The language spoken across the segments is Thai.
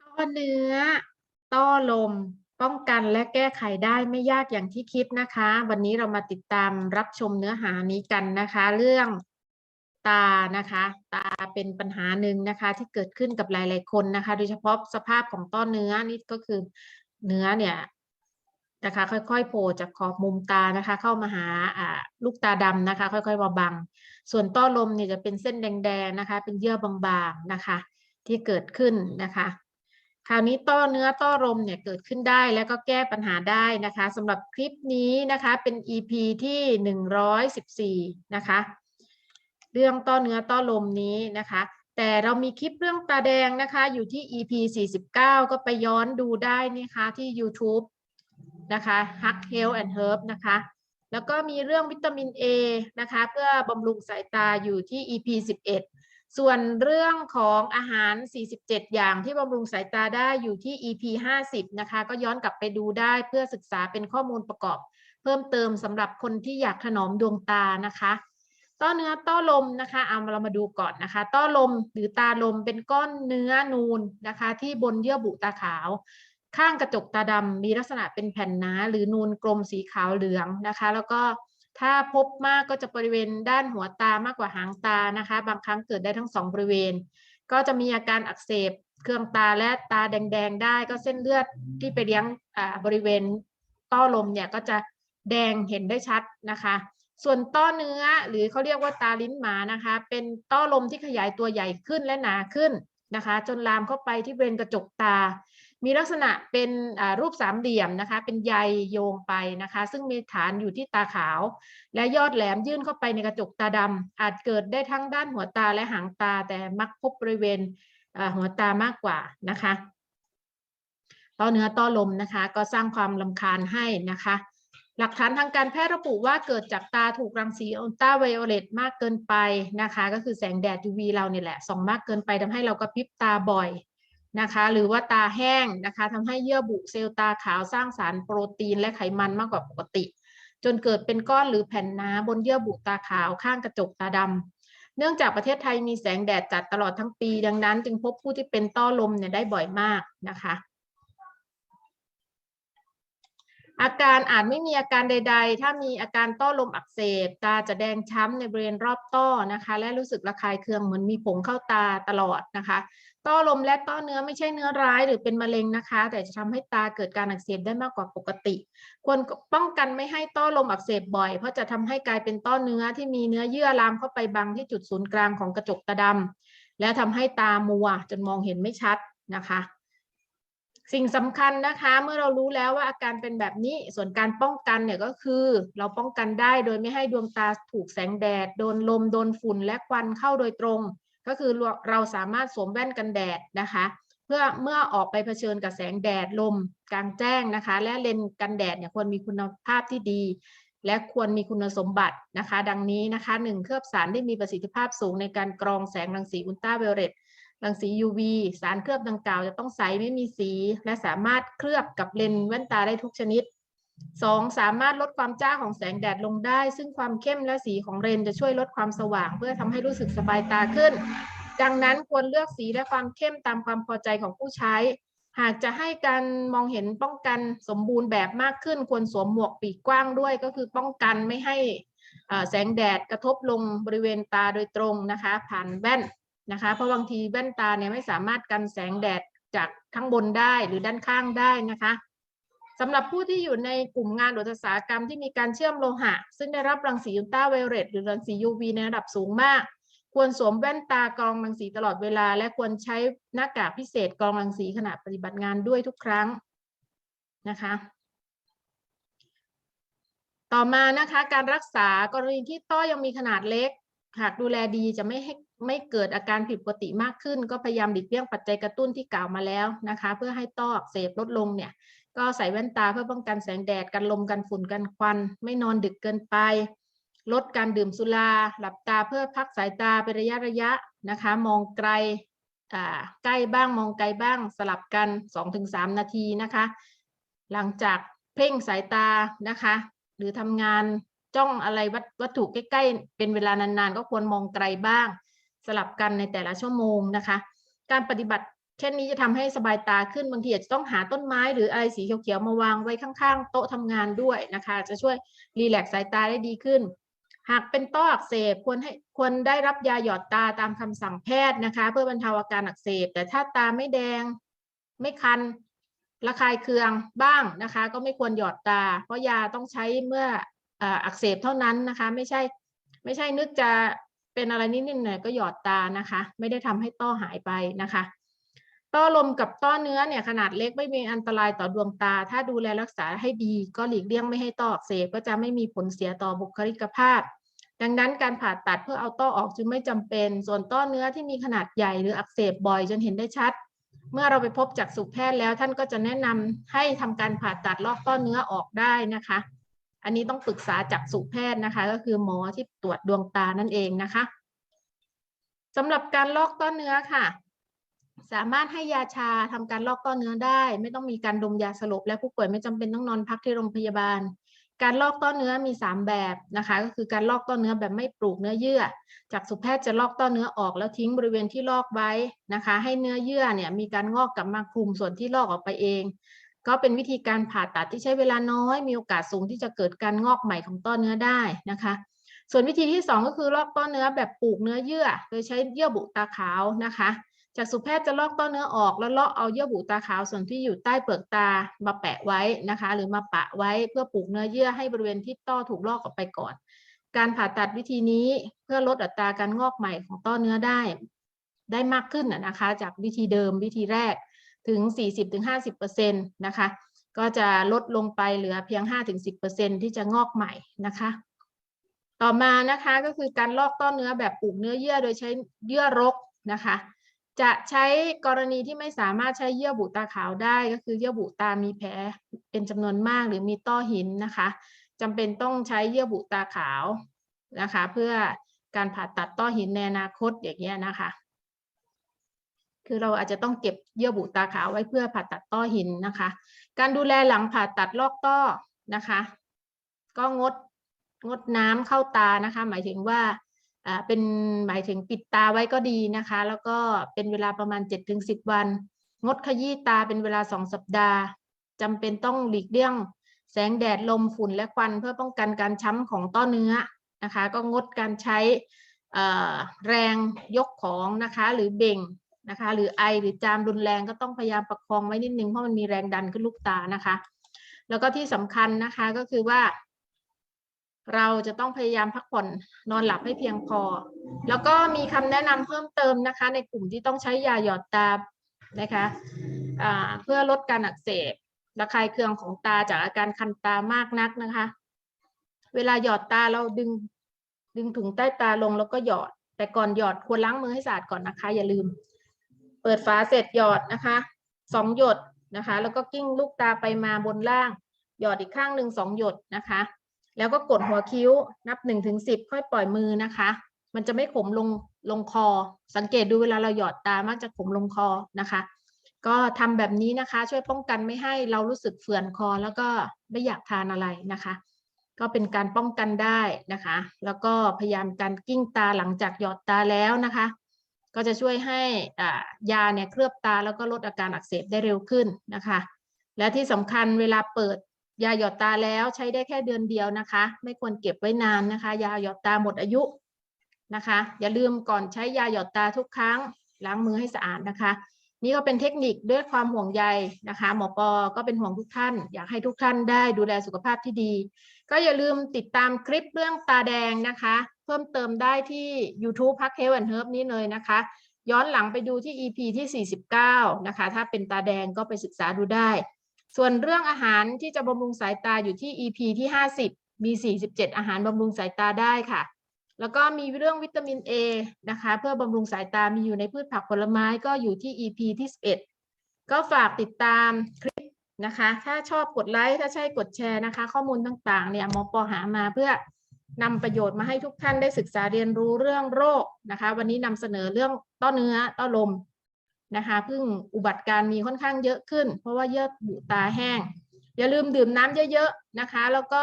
ต้อเนื้อ ต้อลม ป้องกันและแก้ไขได้ไม่ยากอย่างที่คิดนะคะ วันนี้เรามาติดตามรับชมเนื้อหานี้กันนะคะ เรื่องตานะคะ ตาเป็นปัญหาหนึ่งนะคะ ที่เกิดขึ้นกับหลาย ๆ คนนะคะ โดยเฉพาะสภาพของต้อเนื้อนี่ก็คือเนื้อเนี่ยนะคะ ค่อยๆโผล่จากขอบมุมตานะคะ เข้ามาหาลูกตาดำนะคะ ค่อยๆมาบัง ส่วนต้อลมเนี่ยจะเป็นเส้นแดงๆนะคะ เป็นเยื่อบางๆนะคะ ที่เกิดขึ้นนะคะคราวนี้ต้อเนื้อต้อลมเนี่ยเกิดขึ้นได้แล้วก็แก้ปัญหาได้นะคะสำหรับคลิปนี้นะคะเป็น EP ที่หนึ่งร้อยสิบสี่นะคะ เรื่องต้อเนื้อต้อลมนี้นะคะ แต่เรามีคลิปเรื่องตาแดงนะคะอยู่ที่ EP 49 ก็ไปย้อนดูได้นะคะที่ YouTube นะคะ Hack Health and Herb นะคะ แล้วก็มีเรื่องวิตามิน A นะคะ เพื่อบำรุงสายตาอยู่ที่ EP 11 ส่วนเรื่องของอาหาร 47 อย่างที่บำรุงสายตาได้อยู่ที่ EP 50 นะคะ ก็ย้อนกลับไปดูได้เพื่อศึกษาเป็นข้อมูลประกอบ เพิ่มเติมสำหรับคนที่อยากถนอมดวงตานะคะต้อเนื้อต้อลมนะคะเอาเรามาดูก่อนนะคะ ต้อลมหรือตาลมเป็นก้อนเนื้อนูนนะคะ ที่บนเยื่อบุตาขาว ข้างกระจกตาดำมีลักษณะเป็นแผ่นหนาหรือนูนกลมสีขาวเหลืองนะคะ แล้วก็ ถ้าพบมากก็จะบริเวณด้านหัวตามากกว่าหางตานะคะ บางครั้งเกิดได้ทั้งสองบริเวณ ก็จะมีอาการอักเสบเครื่องตาและตาแดงๆได้ ก็เส้นเลือดที่ไปเลี้ยงบริเวณต้อลมเนี่ยก็จะแดงเห็นได้ชัดนะคะ ส่วนต้อเนื้อหรือเขาเรียกว่าตาลิ้นหมานะคะ เป็นต้อลมที่ขยายตัวใหญ่ขึ้นและหนาขึ้นนะคะ จนลามเข้าไปที่บริเวณกระจกตา มีลักษณะเป็นรูปสามเหลี่ยมนะคะ เป็นใยโยงไปนะคะ ซึ่งมีฐานอยู่ที่ตาขาว และยอดแหลมยื่นเข้าไปในกระจกตาดำอาจเกิดได้ทั้งด้านหัวตาและหางตา แต่มักพบบริเวณหัวตามากกว่านะคะต้อเนื้อต้อลมนะคะ ก็สร้างความลำคาญให้นะคะ หลักฐานทางการแพทย์ระบุว่าเกิดจากตาถูกรังสีอัลตราไวโอเลตมากเกินไปนะคะ ก็คือแสงแดด UV เราเนี่ยแหละส่องมากเกินไปทำให้เรากระพริบตาบ่อย นะคะหรือว่าตาแห้งนะคะทำให้เยื่อบุเซลล์ตาขาวสร้างสารโปรตีนและไขมันมากกว่าปกติ จนเกิดเป็นก้อนหรือแผ่นหนาบนเยื่อบุตาขาวข้างกระจกตาดำเนื่องจากประเทศไทยมีแสงแดดจัดตลอดทั้งปี ดังนั้น จึงพบผู้ที่เป็นต้อลมเนี่ยได้บ่อยมากนะคะอาการอาจไม่มีอาการใด ๆ ถ้ามีอาการต้อลมอักเสบ ตาจะแดงช้ำในบริเวณรอบต้อนะคะ และรู้สึกระคายเคืองเหมือนมีผงเข้าตาตลอดนะคะ ต้อลมและต้อเนื้อไม่ใช่เนื้อร้ายหรือเป็นมะเร็งนะคะ แต่จะทำให้ตาเกิดการอักเสบได้มากกว่าปกติ ควรป้องกันไม่ให้ต้อลมอักเสบบ่อย เพราะจะทำให้กลายเป็นต้อเนื้อที่มีเนื้อเยื่อลามเข้าไปบังที่จุดศูนย์กลางของกระจกตาดำและทำให้ตามัวจนมองเห็นไม่ชัดนะคะ สิ่งสำคัญนะคะเมื่อเรารู้แล้วว่าอาการเป็นแบบนี้ส่วนการป้องกันเนี่ยก็คือ เราป้องกันได้โดยไม่ให้ดวงตาถูกแสงแดดโดนลมโดนฝุ่นและควันเข้าโดยตรง ก็คือเราสามารถสวมแว่นกันแดดนะคะ เพื่อเมื่อออกไปเผชิญกับแสงแดดลมกลางแจ้งนะคะ และเลนส์กันแดดเนี่ยควรมีคุณภาพที่ดี และควรมีคุณสมบัตินะคะ ดังนี้นะคะหนึ่งเคลือบสารที่มีประสิทธิภาพสูงในการกรองแสงรังสีอุลตราไวโอเลตรังสี UV สารเคลือบดังกล่าวจะต้องใสไม่มีสี และสามารถเคลือบกับเลนส์แว่นตาได้ทุกชนิด 2. สามารถลดความจ้าของแสงแดดลงได้ ซึ่งความเข้มและสีของเลนจะช่วยลดความสว่าง เพื่อทำให้รู้สึกสบายตาขึ้น ดังนั้นควรเลือกสีและความเข้มตามความพอใจของผู้ใช้ หากจะให้การมองเห็นป้องกันสมบูรณ์แบบมากขึ้น ควรสวมหมวกปีกกว้างด้วย ก็คือป้องกันไม่ให้แสงแดดกระทบลงบริเวณตาโดยตรงนะคะ ผ่านแว่นนะคะ เพราะบางทีแว่นตาเนี่ยไม่สามารถกันแสงแดดจากข้างบนได้หรือด้านข้างได้นะคะ สำหรับผู้ที่อยู่ในกลุ่มงานอุตสาหกรรมที่มีการเชื่อมโลหะ ซึ่งได้รับรังสีอุลตราไวโอเลตหรือรังสี UV ในระดับสูงมาก ควรสวมแว่นตากรองรังสีตลอดเวลา และควรใช้หน้ากากพิเศษกรองรังสีขณะปฏิบัติงานด้วยทุกครั้งนะคะต่อมานะคะการรักษากรณีที่ต้อยังมีขนาดเล็ก หากดูแลดีจะไม่ให้ไม่เกิดอาการผิดปกติมากขึ้น ก็พยายามหลีกเลี่ยงปัจจัยกระตุ้นที่กล่าวมาแล้วนะคะ เพื่อให้ต้ออักเสบลดลงเนี่ย ก็ใส่แว่นตาเพื่อป้องกันแสงแดดกันลมกันฝุ่นกันควัน ไม่นอนดึกเกินไป ลดการดื่มสุรา หลับตาเพื่อพักสายตาเป็นระยะระยะนะคะ มองไกลใกล้บ้างมองไกลบ้างสลับกัน 2-3 นาทีนะคะ หลังจากเพ่งสายตานะคะ หรือทำงานจ้องอะไรวัตถุใกล้ๆ เป็นเวลานานๆ ก็ควรมองไกลบ้าง สลับกันในแต่ละชั่วโมงนะคะ การปฏิบัติ เช่นนี้จะทำให้สบายตาขึ้นบางทีอาจจะต้องหาต้นไม้หรืออะไรสีเขียวๆมาวางไว้ข้างๆ โต๊ะทำงานด้วยนะคะ จะช่วยรีแลกซ์สายตาได้ดีขึ้น หากเป็นต้ออักเสบควรให้ควรได้รับยาหยอดตาตามคำสั่งแพทย์นะคะ เพื่อบรรเทาอาการอักเสบ แต่ถ้าตาไม่แดง ไม่คันระคายเคืองบ้างนะคะ ก็ไม่ควรหยอดตา เพราะยาต้องใช้เมื่ออ,อักเสบเท่านั้นนะคะ ไม่ใช่ไม่ใช่นึกจะเป็นอะไรนิดๆหน่อยก็หยอดตานะคะ ไม่ได้ทำให้ต้อหายไปนะคะ ต้อลมกับต้อเนื้อเนี่ยขนาดเล็กไม่มีอันตรายต่อดวงตา ถ้าดูแลรักษาให้ดีก็หลีกเลี่ยงไม่ให้ต้ออักเสบก็จะไม่มีผลเสียต่อบุคลิกภาพ ดังนั้นการผ่าตัดเพื่อเอาต้อออกจึงไม่จำเป็น ส่วนต้อเนื้อที่มีขนาดใหญ่หรืออักเสบบ่อยจนเห็นได้ชัด เมื่อเราไปพบจักษุแพทย์แล้วท่านก็จะแนะนำให้ทำการผ่าตัดลอกต้อเนื้อออกได้นะคะ อันนี้ต้องปรึกษาจักษุแพทย์นะคะ ก็คือหมอที่ตรวจดวงตานั่นเองนะคะสำหรับการลอกต้อเนื้อค่ะ สามารถให้ยาชาทำการลอกต้อเนื้อได้ ไม่ต้องมีการดมยาสลบ และผู้ป่วยไม่จำเป็นต้องนอนพักที่โรงพยาบาล การลอกต้อเนื้อมี 3 แบบนะคะ ก็คือการลอกต้อเนื้อแบบไม่ปลูกเนื้อเยื่อ จากสุแพทย์จะลอกต้อเนื้อออกแล้วทิ้งบริเวณที่ลอกไว้นะคะ ให้เนื้อเยื่อเนี่ยมีการงอกกลับมาคลุมส่วนที่ลอกออกไปเอง ก็เป็นวิธีการผ่าตัดที่ใช้เวลาน้อย มีโอกาสสูงที่จะเกิดการงอกใหม่ของต้อเนื้อได้นะคะส่วนวิธีที่ 2 ก็คือลอกต้อเนื้อแบบปลูกเนื้อเยื่อ โดยใช้เยื่อบุตาขาวนะคะ จากสุแพทย์จะลอกต้อเนื้อออกแล้วเลาะเอาเยื่อบุตาขาวส่วนที่อยู่ใต้เปลือกตามาแปะไว้นะคะ หรือมาปะไว้เพื่อปลูกเนื้อเยื่อให้บริเวณที่ต้อถูกลอกออกไปก่อน การผ่าตัดวิธีนี้เพื่อลดอัตราการงอกใหม่ของต้อเนื้อได้ ได้มากขึ้นนะนะคะ จากวิธีเดิมวิธีแรกถึง 40-50%นะคะ ก็จะลดลงไปเหลือเพียง 5-10%ที่จะงอกใหม่นะคะต่อมานะคะก็คือการลอกต้อเนื้อแบบปลูกเนื้อเยื่อโดยใช้เยื่อรกนะคะ จะใช้กรณีที่ไม่สามารถใช้เยื่อบุตาขาวได้ก็คือเยื่อบุตามีแผลเป็นจำนวนมากหรือมีต้อหินนะคะจำเป็นต้องใช้เยื่อบุตาขาวนะคะ เพื่อการผ่าตัดต้อหินในอนาคตอย่างเงี้ยนะคะ คือเราอาจจะต้องเก็บเยื่อบุตาขาวไว้เพื่อผ่าตัดต้อหินนะคะ การดูแลหลังผ่าตัดลอกต้อนะคะ ก็งดงดน้ำเข้าตานะคะ หมายถึงว่าอ่า เป็นหมายถึงปิดตาไว้ก็ดีนะคะ แล้วก็เป็นเวลาประมาณ 7-10 วัน งดขยี้ตาเป็นเวลา 2 สัปดาห์จำเป็นต้องหลีกเลี่ยง แสงแดดลมฝุ่นและควันเพื่อป้องกันการช้ำของต้อเนื้อนะคะ ก็งดการใช้อ่อแรงยกของนะคะ หรือเบ่งนะคะ หรือไอหรือจามรุนแรงก็ต้องพยายามประคองไว้นิดนึงเพราะมันมีแรงดันขึ้นลูกตานะคะ แล้วก็ที่สำคัญนะคะก็คือว่า เราจะต้องพยายามพักผ่อนนอนหลับให้เพียงพอ แล้วก็มีคำแนะนำเพิ่มเติมนะคะ ในกลุ่มที่ต้องใช้ยาหยอดตานะคะอ่าเพื่อลดการอักเสบระคายเคืองของตาจากอาการคันตามากนักนะคะ เวลาหยอดตาเราดึงดึงถุงใต้ตาลงแล้วก็หยอด แต่ก่อนหยอดควรล้างมือให้สะอาดก่อนนะคะ อย่าลืม เปิดฝาเสร็จหยอดนะคะสองหยดนะคะ แล้วก็กิ้งลูกตาไปมาบนล่าง หยอดอีกข้างหนึ่งสองหยดนะคะ แล้วก็กดหัวคิ้วนับหนึ่งถึงสิบค่อยปล่อยมือนะคะ มันจะไม่ขมลงลงคอ สังเกตดูเวลาเราหยอดตามักจะขมลงคอนะคะ ก็ทำแบบนี้นะคะ ช่วยป้องกันไม่ให้เรารู้สึกเฟื่อนคอ แล้วก็ไม่อยากทานอะไรนะคะ ก็เป็นการป้องกันได้นะคะ แล้วก็พยายามการกิ้งตาหลังจากหยอดตาแล้วนะคะ ก็จะช่วยให้ยาเนี่ยเคลือบตาแล้วก็ลดอาการอักเสบได้เร็วขึ้นนะคะ และที่สำคัญเวลาเปิด ยาหยอดตาแล้วใช้ได้แค่เดือนเดียวนะคะ ไม่ควรเก็บไว้นานนะคะ ยาหยอดตาหมดอายุนะคะ อย่าลืมก่อนใช้ยาหยอดตาทุกครั้งล้างมือให้สะอาดนะคะ นี่ก็เป็นเทคนิคด้วยความห่วงใยนะคะ หมอปอก็เป็นห่วงทุกท่าน อยากให้ทุกท่านได้ดูแลสุขภาพที่ดี ก็อย่าลืมติดตามคลิปเรื่องตาแดงนะคะ เพิ่มเติมได้ที่ YouTube พักเฮลแอนเฮิร์บนี้เลยนะคะ ย้อนหลังไปดูที่ EP ที่ 49 นะคะ ถ้าเป็นตาแดงก็ไปศึกษาดูได้ ส่วนเรื่องอาหารที่จะบำรุงสายตาอยู่ที่ EP ที่ 50 มี 47 อาหารบำรุงสายตาได้ค่ะ แล้วก็มีเรื่องวิตามิน A นะคะ เพื่อบำรุงสายตามีอยู่ในพืชผักผลไม้ก็อยู่ที่ EP ที่ 11 ก็ฝากติดตามคลิปนะคะ ถ้าชอบกดไลค์ ถ้าใช่กดแชร์นะคะ ข้อมูลต่างๆ เนี่ยหมอปอหามาเพื่อนำประโยชน์มาให้ทุกท่านได้ศึกษาเรียนรู้เรื่องโรคนะคะ วันนี้นำเสนอเรื่องต้อเนื้อต้อลม นะคะเพิ่งอุบัติการ์มีค่อนข้างเยอะขึ้น เพราะว่าเยื่อบุตาแห้ง อย่าลืมดื่มน้ำเยอะๆนะคะ แล้วก็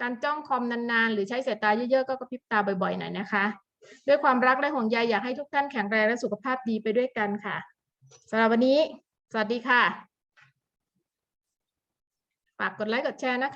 การจ้องคอมนานๆ หรือใช้สายตาเยอะๆ ก็กระพริบตาบ่อยๆหน่อยนะคะ ด้วยความรักและห่วงใยอยากให้ทุกท่านแข็งแรงและสุขภาพดีไปด้วยกันค่ะสำหรับวันนี้ สวัสดีค่ะ ฝากกดไลค์กดแชร์นะคะ